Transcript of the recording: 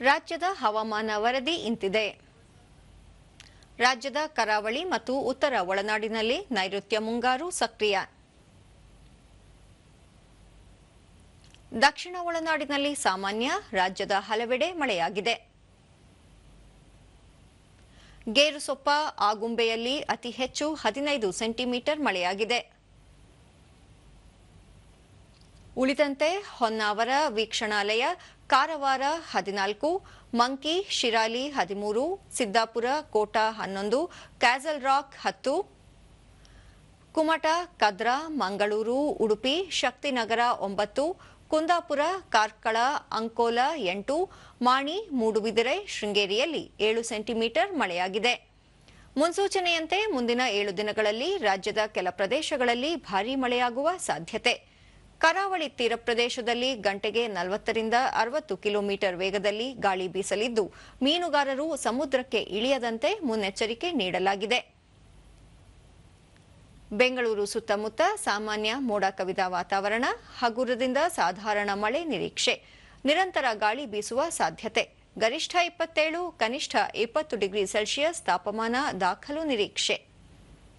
ರಾಜ್ಯದ ಹವಾಮಾನ ವರದಿ ಇಂತಿದೆ. ರಾಜ್ಯದ ಕರಾವಳಿ ಮತ್ತು ಉತ್ತರ ಒಳನಾಡಿನಲ್ಲಿ ನೈಋತ್ಯ ಮುಂಗಾರು ಸಕ್ರಿಯ. ದಕ್ಷಿಣ ಒಳನಾಡಿನಲ್ಲಿ ಸಾಮಾನ್ಯ, ರಾಜ್ಯದ ಹಲವೆಡೆ ಮಳೆಯಾಗಿದೆ. ಗೇರುಸೊಪ್ಪ, ಆಗುಂಬೆಯಲ್ಲಿ ಅತಿ ಹೆಚ್ಚು ಹದಿನೈದು ಸೆಂಟಿಮೀಟರ್ ಮಳೆಯಾಗಿದೆ. ಉಳಿದಂತೆ ಹೊನ್ನಾವರ ವೀಕ್ಷಣಾಲಯ, ಕಾರವಾರ ಹದಿನಾಲ್ಕು, ಮಂಕಿ, ಶಿರಾಲಿ ಹದಿಮೂರು, ಸಿದ್ದಾಪುರ ಕೋಟಾ ಹನ್ನೊಂದು, ಕ್ಯಾಸಲ್ ರಾಕ್ ಹತ್ತು, ಕುಮಟ, ಕದ್ರಾ, ಮಂಗಳೂರು, ಉಡುಪಿ, ಶಕ್ತಿನಗರ ಒಂಬತ್ತು, ಕುಂದಾಪುರ, ಕಾರ್ಕಳ, ಅಂಕೋಲ ಎಂಟು, ಮಾಣಿ, ಮೂಡುಬಿದಿರೆ, ಶೃಂಗೇರಿಯಲ್ಲಿ ಏಳು ಸೆಂಟಿಮೀಟರ್ ಮಳೆಯಾಗಿದೆ. ಮುನ್ಸೂಚನೆಯಂತೆ ಮುಂದಿನ ಏಳು ದಿನಗಳಲ್ಲಿ ರಾಜ್ಯದ ಕೆಲ ಪ್ರದೇಶಗಳಲ್ಲಿ ಭಾರೀ ಮಳೆಯಾಗುವ ಸಾಧ್ಯತೆ. ಕರಾವಳಿ ತೀರ ಪ್ರದೇಶದಲ್ಲಿ ಗಂಟೆಗೆ ನಲವತ್ತರಿಂದ ಅರವತ್ತು ಕಿಲೋಮೀಟರ್ ವೇಗದಲ್ಲಿ ಗಾಳಿ ಬೀಸಲಿದ್ದು, ಮೀನುಗಾರರು ಸಮುದ್ರಕ್ಕೆ ಇಳಿಯದಂತೆ ಮುನ್ನೆಚ್ಚರಿಕೆ ನೀಡಲಾಗಿದೆ. ಬೆಂಗಳೂರು ಸುತ್ತಮುತ್ತ ಸಾಮಾನ್ಯ ಮೋಡ ಕವಿದ ವಾತಾವರಣ, ಹಗುರದಿಂದ ಸಾಧಾರಣ ಮಳೆ ನಿರೀಕ್ಷೆ. ನಿರಂತರ ಗಾಳಿ ಬೀಸುವ ಸಾಧ್ಯತೆ. ಗರಿಷ್ಠ ಇಪ್ಪತ್ತೇಳು, ಕನಿಷ್ಠ ಇಪ್ಪತ್ತು ಡಿಗ್ರಿ ಸೆಲ್ಸಿಯಸ್ ತಾಪಮಾನ ದಾಖಲು ನಿರೀಕ್ಷೆ.